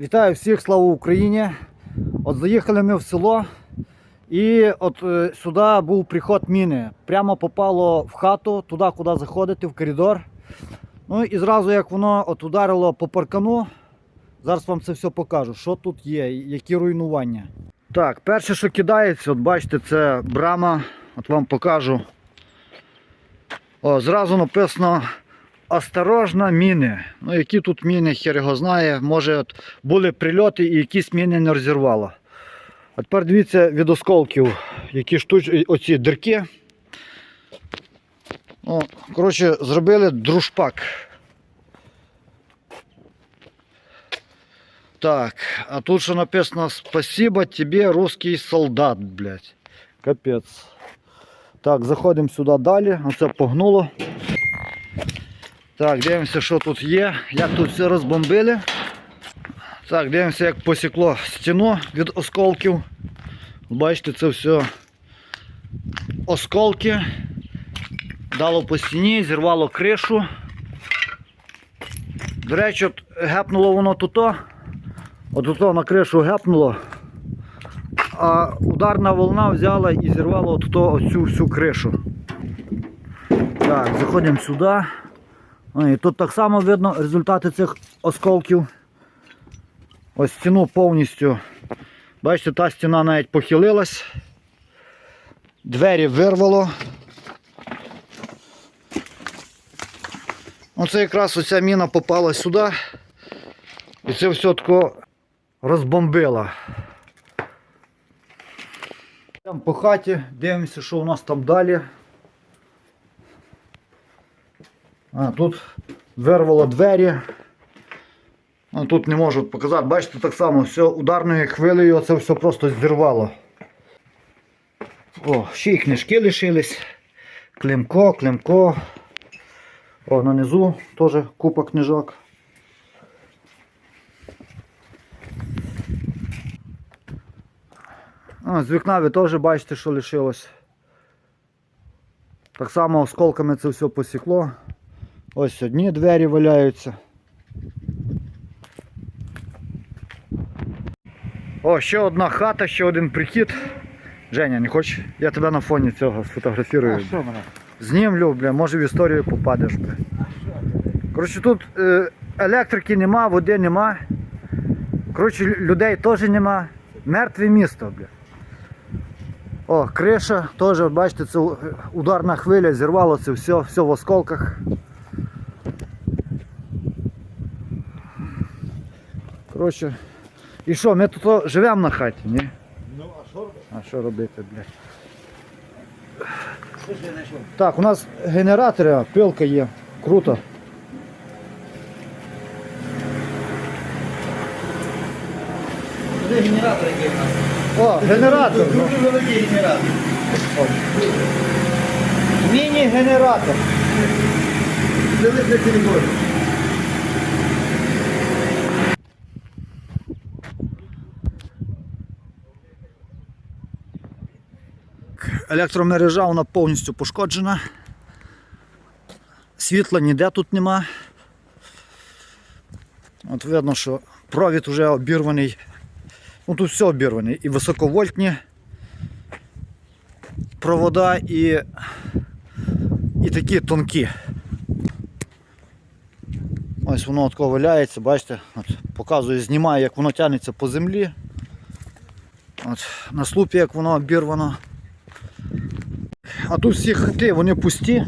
Вітаю всіх, слава Україні! От заїхали ми в село, і от е, сюди був приход міни. Прямо попало в хату, туди, куди заходити, в коридор. Ну і зразу як воно от ударило по паркану, зараз вам це все покажу, що тут є, які руйнування. Так, перше, що кидається, от бачите, це брама. От вам покажу. О, зразу написано Осторожно, міни. Ну, які тут міни, хер його знає. Може от були прильоти і якісь міни не розірвало. А тепер дивіться від осколків, які штуч... оці дирки. О, коротше, зробили дружпак. Так, а тут що написано Спасибо тебе, русский солдат, блядь. Капець. Так, заходимо сюди далі. Оце погнуло. Так, дивимося, що тут є, як тут все розбомбили. Так, дивимося, як посікло стіну від осколків. Бачите, це все осколки. Дало по стіні, зірвало кришу. До речі, от гепнуло воно тут. От тут на кришу гепнуло. А ударна волна взяла і зірвала от оцю всю кришу. Так, заходимо сюди. О, і тут так само видно результати цих осколків. Ось стіну повністю. Бачите, та стіна навіть похилилась. Двері вирвало. Оце якраз оця міна попала сюди. І це все тако розбомбило. По хаті, дивимося, що у нас там далі. А, тут вирвало двері. А, тут не можу показати. Бачите, так само все ударною хвилею це все просто зірвало. О, ще й книжки лишились. Климко, климко. О, на низу теж купа книжок. А, з вікна ви теж бачите, що лишилось. Так само осколками це все посікло. Ось одні двері валяються. О, ще одна хата, ще один прихід. Женя, не хочеш? Я тебе на фоні цього сфотографірую. що мене? Знімлю, бля, може в історію попадеш, бля. Коротше, тут е, електрики нема, води нема. Коротше, людей теж нема. Мертве місто, бля. О, криша теж, бачите, це ударна хвиля, зірвало це все, все в осколках. Коротше, і що, ми тут живемо на хаті, ні? Ну, а що робити? А що робити, блядь? Знайшов? Так, у нас генератори, пилка є. Круто. Це генератор який у нас. О, генератор. ну. Дуже великий генератор. Міні-генератор. Це для телефону. Електромережа вона повністю пошкоджена. Світла ніде тут нема. От видно, що провід вже обірваний. Ну тут все обірване. І високовольтні провода, і, і такі тонкі. Ось воно тако валяється, бачите, от, показую, знімаю, як воно тягнеться по землі. От, на слупі як воно обірвано. А тут всі хати, вони пусті.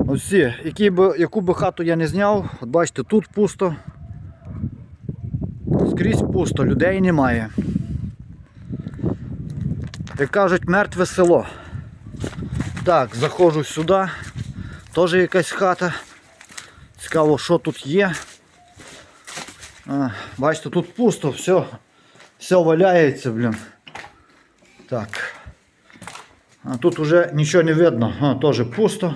Всі, які би, яку би хату я не зняв, от бачите, тут пусто. Скрізь пусто, людей немає. Як кажуть, мертве село. Так, заходжу сюди. Теж якась хата. Цікаво, що тут є. А, бачите, тут пусто, все, все валяється, блін. Так. А тут уже нічого не видно, а, теж пусто.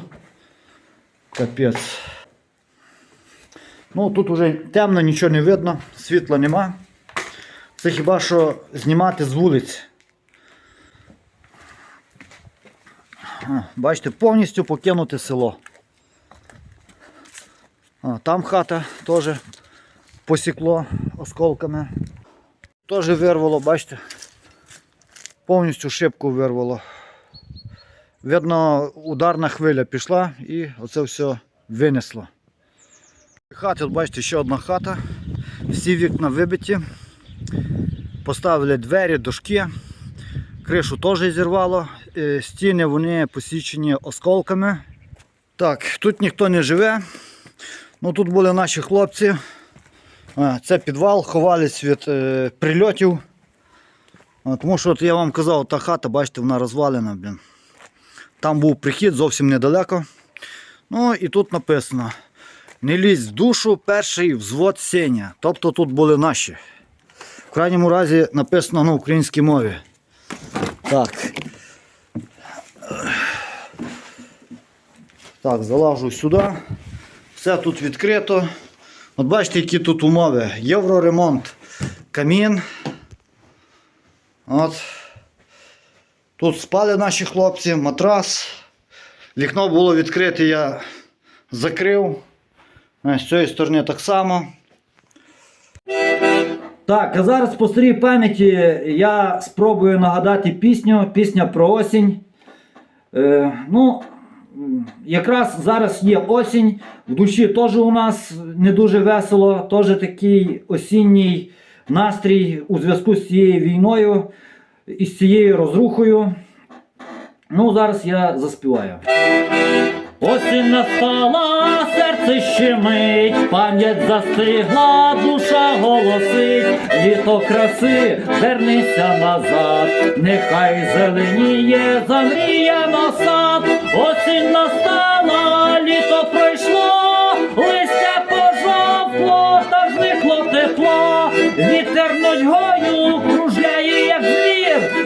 Капець. Ну тут уже темно, нічого не видно, світла нема. Це хіба що знімати з вулиць. А, бачите, повністю покинуте село. А, там хата теж посікло осколками. Теж вирвало, бачите? Повністю шибку вирвало. Видно, ударна хвиля пішла і оце все винесло. Хати, бачите, ще одна хата. Всі вікна вибиті. Поставили двері, дошки. Кришу теж зірвало. Е, Стіни вони посічені осколками. Так, тут ніхто не живе. Ну, тут були наші хлопці. Це підвал, ховались від е, прильотів. Тому що от я вам казав, та хата, бачите, вона розвалена. Блін. Там був прихід зовсім недалеко. Ну і тут написано: не лізь в душу, перший взвод сеня. Тобто тут були наші. В крайньому разі написано на українській мові. Так. Так, залажу сюди. Все тут відкрито. От бачите, які тут умови. Євроремонт, камін. От. Тут спали наші хлопці, матрас. Вікно було відкрите, я закрив. З цієї сторони так само. Так, а зараз по старій пам'яті я спробую нагадати пісню, пісня про осінь. Е, ну, якраз зараз є осінь, в душі теж у нас не дуже весело, теж такий осінній настрій у зв'язку з цією війною і з цією розрухою. Ну, зараз я заспіваю. Осінь настала, серце щемить, пам'ять застигла, душа голосить, літо краси, вернися назад, нехай зеленіє, замріяно сад, осінь настала,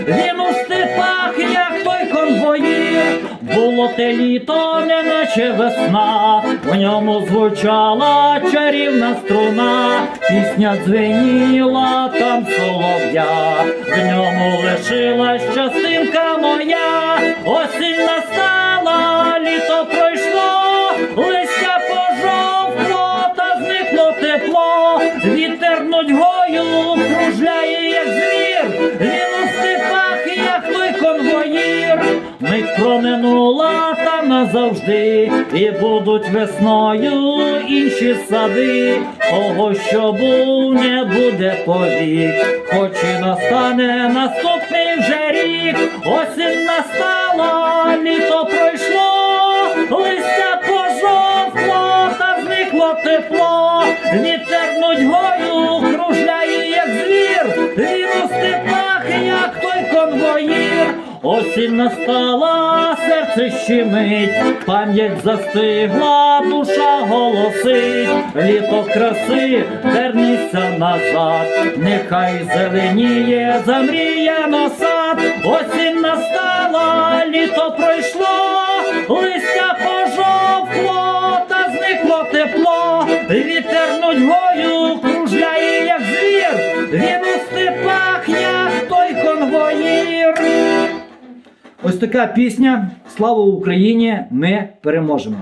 він у степах, як той конвоїр. Було те літо, неначе весна, в ньому звучала чарівна струна, пісня дзвеніла там солов'я, в ньому лишилась частинка моя, осінь настала, Мить проминула та назавжди, і будуть весною інші сади, того, що був, не буде повік, хоч і настане наступний вже рік, осінь настала, Осінь настала, серце щемить, пам'ять застигла, душа голосить, літо краси, вернися назад, нехай зеленіє, замріяно сад, осінь настала, літо пройшло, листя пожовкло, та зникло тепло, вітер нудьгою Ось така пісня. Слава Україні! Ми переможемо!